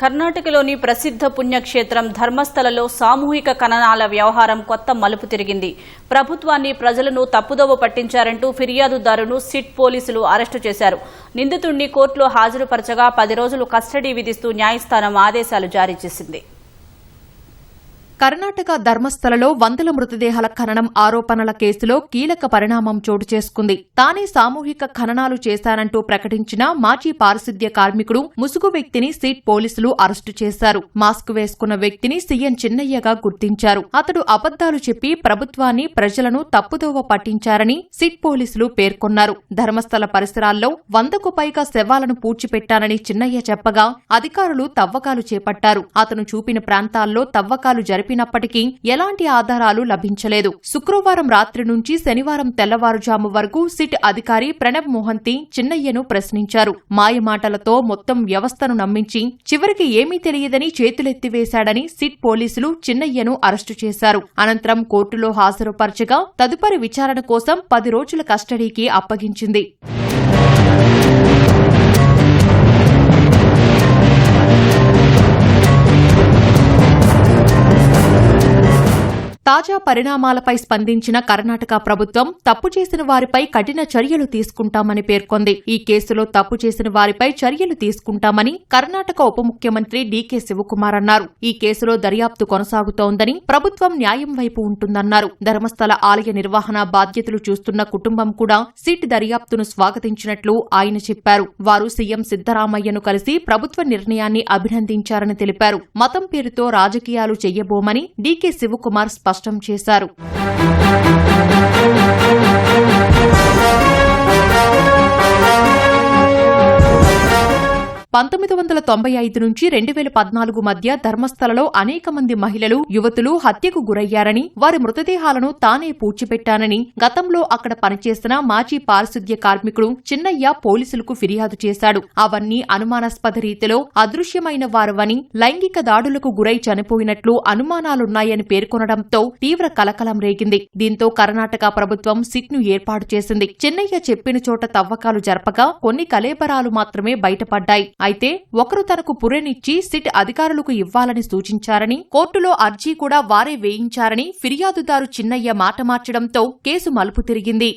కర్ణాటకలోని ప్రసిద్ధ పుణ్యక్షేత్రం ధర్మస్థలలో సామూహిక ఖననాల వ్యవహారం కొత్త మలుపు తిరిగింది. ప్రభుత్వాన్ని ప్రజలను తప్పుదోవ పట్టించారంటూ ఫిర్యాదుదారును సిట్ పోలీసులు అరెస్టు చేశారు. నిందితుడిని కోర్టులో హాజరుపరచగా పది రోజులు కస్టడీ విధిస్తూ న్యాయస్థానం ఆదేశాలు జారీ చేసింది. కర్ణాటక ధర్మస్థలలో వందల మృతదేహాల ఖననం ఆరోపణల కేసులో కీలక పరిణామం చోటు చేసుకుంది. తానే సామూహిక ఖననాలు చేశానంటూ ప్రకటించిన మాజీ పారిశుద్ధ్య కార్మికుడు ముసుగు వ్యక్తిని సీట్ పోలీసులు అరెస్టు చేశారు. మాస్క్ వేసుకున్న వ్యక్తిని సీఎం చిన్నయ్యగా గుర్తించారు. అతడు అబద్దాలు చెప్పి ప్రభుత్వాన్ని ప్రజలను తప్పుదోవ పట్టించారని సిట్ పోలీసులు పేర్కొన్నారు. ధర్మస్థల పరిసరాల్లో వందకు పైగా శవాలను పూడ్చిపెట్టానని చిన్నయ్య చెప్పగా అధికారులు తవ్వకాలు చేపట్టారు. అతను చూపిన ప్రాంతాల్లో తవ్వకాలు జరిపి జరిపినప్పటికీ ఎలాంటి ఆధారాలు లభించలేదు. శుక్రవారం రాత్రి నుంచి శనివారం తెల్లవారుజాము వరకు సిట్ అధికారి ప్రణబ్ మోహంతి చిన్నయ్యను ప్రశ్నించారు. మాయమాటలతో మొత్తం వ్యవస్థను నమ్మించి చివరికి ఏమీ తెలియదని చేతులెత్తివేశాడని సిట్ పోలీసులు చిన్నయ్యను అరెస్టు చేశారు. అనంతరం కోర్టులో హాజరుపరచగా తదుపరి విచారణ కోసం పది రోజుల కస్టడీకి అప్పగించింది. తాజా పరిణామాలపై స్పందించిన కర్ణాటక ప్రభుత్వం తప్పు చేసిన వారిపై కఠిన చర్యలు తీసుకుంటామని పేర్కొంది. ఈ కేసులో తప్పు చేసిన వారిపై చర్యలు తీసుకుంటామని కర్ణాటక ఉప ముఖ్యమంత్రి డీకే శివకుమార్ అన్నారు. ఈ కేసులో దర్యాప్తు కొనసాగుతోందని ప్రభుత్వం న్యాయం వైపు ఉంటుందన్నారు. ధర్మస్థల ఆలయ నిర్వహణ బాధ్యతలు చూస్తున్న కుటుంబం కూడా సిట్ దర్యాప్తును స్వాగతించినట్లు ఆయన చెప్పారు. వారు సీఎం సిద్దరామయ్యను కలిసి ప్రభుత్వ నిర్ణయాన్ని అభినందించారని తెలిపారు. మతం పేరుతో రాజకీయాలు చెయ్యబోమని డీకే శివకుమార్ స్పష్టం చేశారు. పంతొమ్మిది వందల తొంభై ఐదు నుంచి రెండు వేల పద్నాలుగు మధ్య ధర్మస్థలలో అనేక మంది మహిళలు యువతులు హత్యకు గురయ్యారని వారి మృతదేహాలను తానే పూడ్చిపెట్టానని గతంలో అక్కడ పనిచేసిన మాజీ పారిశుద్ధ్య కార్మికుడు చిన్నయ్య పోలీసులకు ఫిర్యాదు చేశాడు. అవన్నీ అనుమానాస్పద రీతిలో అదృశ్యమైన వారవని లైంగిక దాడులకు గురై చనిపోయినట్లు అనుమానాలున్నాయని పేర్కొనడంతో తీవ్ర కలకలం రేగింది. దీంతో కర్ణాటక ప్రభుత్వం సిట్ను ఏర్పాటు చేసింది. చిన్నయ్య చెప్పిన చోట తవ్వకాలు జరపగా కొన్ని కలేబరాలు మాత్రమే బయటపడ్డాయి. అయితే ఒకరు తనకు పురెనిచ్చి సిట్ అధికారులకు ఇవ్వాలని సూచించారని కోర్టులో అర్జీ కూడా వారే వేయించారని ఫిర్యాదుదారు చిన్నయ్య మాట మార్చడంతో కేసు మలుపు తిరిగింది.